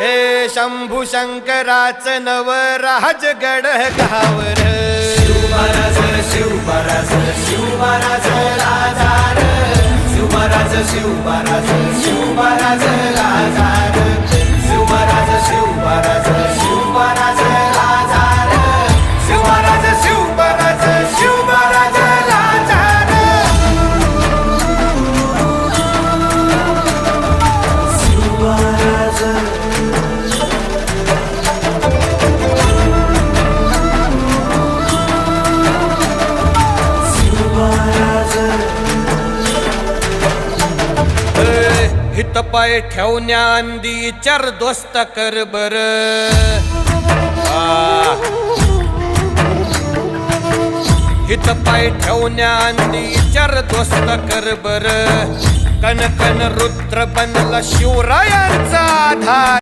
हे शंभू शंकराच नव राजगड गावर. शिवराज शिवराज शिवराज राजा शिवराज शिवराज शिवराज राजा हित पाय ठेवण्या अंदी चर दोस्त कर बर. हित पाय ठेवण्या अंदी चर दोस्त कर बर. कन कन रुद्र बनला शिवरायांचा आधार.